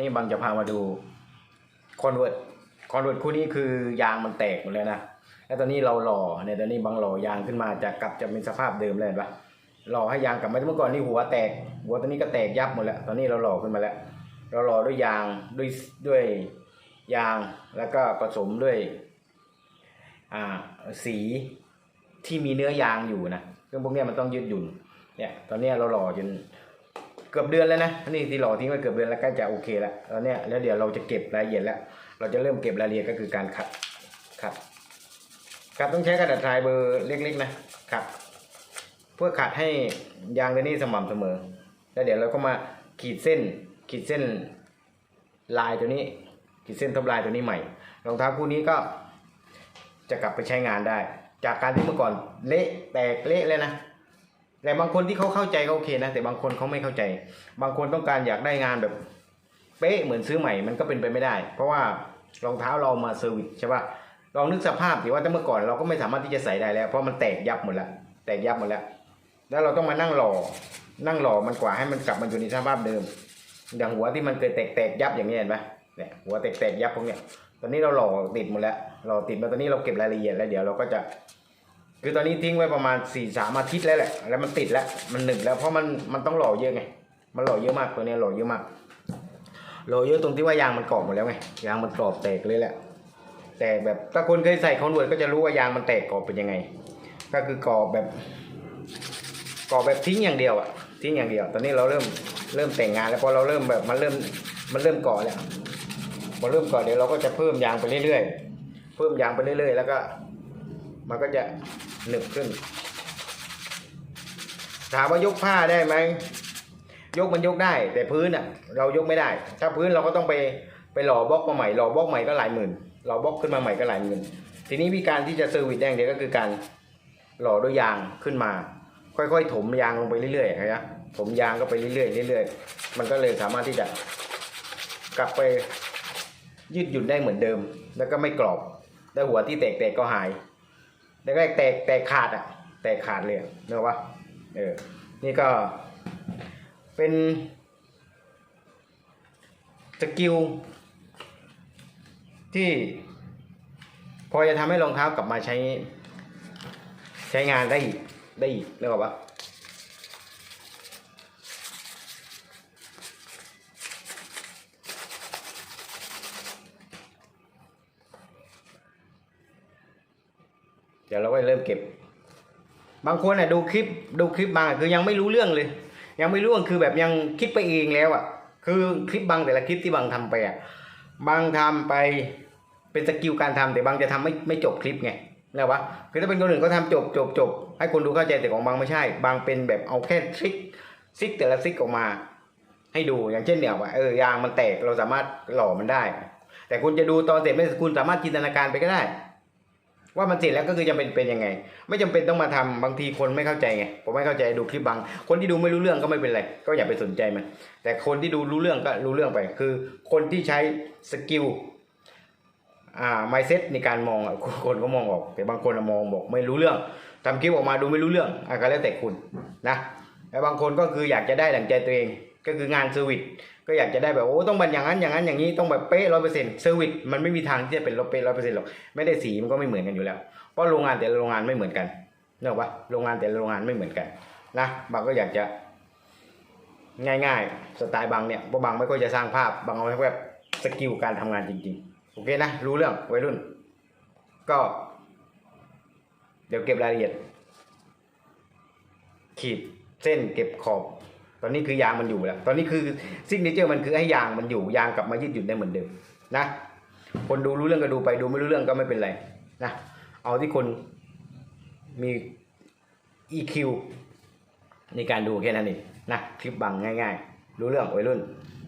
นี่บางจะพามาดูคอนเวิร์ตคอนเวิร์ตคู่นี้คือยางมันแตกหมดเลยนะแล้วตอนนี้เราหล่อเนี่ยตอนนี้บางหล่อยางขึ้นมาจะกลับจะเป็นสภาพเดิมเลยเห็นปะหล่อให้ยางกลับมาเมื่อก่อนนี่หัวแตก หัวตอนนี้ก็แตกยับหมดแล้ว ตอนนี้เราหล่อขึ้นมาแล้ว เราหล่อด้วยยางด้วยด้วยยางแล้วก็ผสมด้วยอ่าสีที่มีเนื้อยางอยู่นะเครื่งพวกนี้มันต้องยืดหยุ่นเนี่ยตอนนี้เราหล่อจน เกือบเดือนแล้วนะนี่ที่หล่อทิ้งไว้เกือบเดือนแล้วใกล้จะโอเคแล้วตอนเนี้ยแล้วเดี๋ยวเราจะเก็บรายละเอียดแล้ว เราจะเริ่มเก็บรายละเอียดก็คือการขัดขัดขัดต้องใช้กระดาษทรายเบอร์เล็กๆนะขัดเพื่อขัดให้ยางตัวนี้สม่ำเสมอ แล้วเดี๋ยวเราก็มาขีดเส้น ขีดเส้นลายตัวนี้ ขีดเส้นทับลายตัวนี้ใหม่รองเท้าคู่นี้ก็จะกลับไปใช้งานได้ จากการที่เมื่อก่อนเละแตกเละเลยนะ แต่บางคนที่เขาเข้าใจก็โอเคนะ แต่บางคนเขาไม่เข้าใจ บางคนต้องการอยากได้งานแบบเป๊ะเหมือนซื้อใหม่มันก็เป็นไปไม่ได้ เพราะว่ารองเท้าเรามาเซอร์วิสใช่ปะลองนึกสภาพสิว่าแต่เมื่อก่อนเราก็ไม่สามารถที่จะใส่ได้แล้ว เพราะมันแตกยับหมดแล้วแตกยับหมดแล้ว แล้วเราต้องมานั่งหล่อ นั่งหล่อมันกว่าให้มันกลับมาอยู่ในสภาพเดิม อย่างหัวที่มันเคยแตกแตกยับอย่างนี้เห็นปะเนี่ยหัวแตกแตกยับพวกเนี้ยตอนนี้เราหล่อติดหมดแล้วหล่อติดมาตอนนี้เราเก็บรายละเอียดแล้วเดี๋ยวเราก็จะ คือตอนนี้ทิ้งไว้ประมาณสี่สามอาทิตย์แล้วแหละ แล้วมันติดแล้ว มันหนึบแล้วเพราะมันมันต้องหล่อเยอะไง มันหล่อเยอะมากตัวนี้หล่อเยอะมาก หล่อเยอะตรงที่ว่ายางมันกรอบหมดแล้วไง ยางมันกรอบแตกเลยแหละ แตกแบบถ้าคนเคยใส่คอนเวิร์ตก็จะรู้ว่ายางมันแตกกรอบเป็นยังไง ก็คือกรอบแบบกรอบแบบทิ้งอย่างเดียวอะทิ้งอย่างเดียว ตอนนี้เราเริ่มเริ่มแต่งงานแล้วพอเราเริ่มแบบมันเริ่มมันเริ่มก่อแล้วพอเริ่มก่อเดี๋ยวเราก็จะเพิ่มยางไปเรื่อยๆ เพิ่มยางไปเรื่อยๆ แล้วก็มันก็จะ หนึบขึ้น ถามว่ายกผ้าได้ไหมยกมันยกได้ แต่พื้นอะ เรายกไม่ได้ ถ้าพื้นเราก็ต้องไปไปหล่อบล็อกมาใหม่หล่อบล็อกใหม่ก็หลายหมื่นหล่อบล็อกขึ้นมาใหม่ก็หลายหมื่นทีนี้วิธีการที่จะเซอร์วิสได้อย่างเดียวก็คือการหล่อด้วยยางขึ้นมา ค่อยๆ ถมยางลงไปเรื่อยๆนะครับถมยางก็ไปเรื่อยๆเรื่อยๆมันก็เลยสามารถที่จะ กลับไปยืดหยุ่นได้เหมือนเดิม แล้วก็ไม่กรอบแล้หัวที่แตกๆก็หาย แรกๆแตกแตกขาดอะ แตกขาดเลยเนอะวะเออ นี่ก็เป็นสกิลที่พอจะทำให้รองเท้ากลับมาใช้ ใช้งานได้อีกได้อีกเนกอะวะ เดี๋ยวเราก็เริ่มเก็บ บางคนอะดูคลิปดูคลิปบางคือยังไม่รู้เรื่องเลย ยังไม่รู้เรื่องคือแบบยังคิดไปเองแล้วอะ คือคลิปบางแต่ละคลิปที่บางทำไปอะบางทำไปเป็นสกิลการทำแต่บางจะทำไม่ไม่จบคลิปไงแล้ววะคือถ้าเป็นคนอื่นก็ทำจบจบจบให้คนดูเข้าใจแต่ของบางไม่ใช่ บางเป็นแบบเอาแค่ทริคซิกแต่ละซิกออกมา ให้ดูอย่างเช่นเนี่ยว่าเออยางมันแตกเราสามารถหล่อมันได้ แต่คุณจะดูตอนเสร็จไม่คุณสามารถจินตนาการไปก็ได้ ว่ามันเสร็จแล้วก็คือจะเป็นเป็นยังไง ไม่จำเป็นต้องมาทำบางทีคนไม่เข้าใจไงผมไม่เข้าใจดูคลิปบาง คนที่ดูไม่รู้เรื่องก็ไม่เป็นไรก็อย่าไปสนใจมัน แต่คนที่ดูรู้เรื่องก็รู้เรื่องไป คือคนที่ใช้สกิลอ่าไมเซ็ตในการมองอะคนก็มองออก แต่บางคนมองบอกไม่รู้เรื่องทำคลิปออกมาดูไม่รู้เรื่องอะก็แล้วแต่คุณนะแต่บางคนก็คืออยากจะได้ดั่งใจตัวเอง ก็คืองานเซอร์วิสก็อยากจะได้แบบโอ้ต้องเป็นอย่างนั้นอย่างนั้นอย่างนี้ต้องแบบเป๊ะร้อยเปอร์เซ็นต์เซอร์วิสมันไม่มีทางที่จะเป็นเป๊ะร้อยเปอร์เซ็นต์หรอกไม่ได้สีมันก็ไม่เหมือนกันอยู่แล้ว เพราะโรงงานแต่ละโรงงานไม่เหมือนกันเนกอะปะโรงงานแต่ละโรงงานไม่เหมือนกันนะบางก็อยากจะง่ายๆสไตล์บางเนี่ยเพราะบางไม่ค่อยจะสร้างภาพบางเอาไว้แบบสกิลการทำงานจริงๆโอเคนะรู้เรื่องวัยรุ่น ก็ เดี๋ยวเก็บรายละเอียดขีดเส้นเก็บขอบ ตอนนี้คือยางมันอยู่แล้ว ตอนนี้คือซิกเนเจอร์มันคือให้ยางมันอยู่ยางกลับมายืดหยุ่นได้เหมือนเดิมนะคนดูรู้เรื่องก็ดูไปดูไม่รู้เรื่องก็ไม่เป็นไรนะเอาที่คนมี EQ ในการดูแค่นั้นเองนะคลิปบังง่าย ๆ รู้เรื่องวัยรุ่น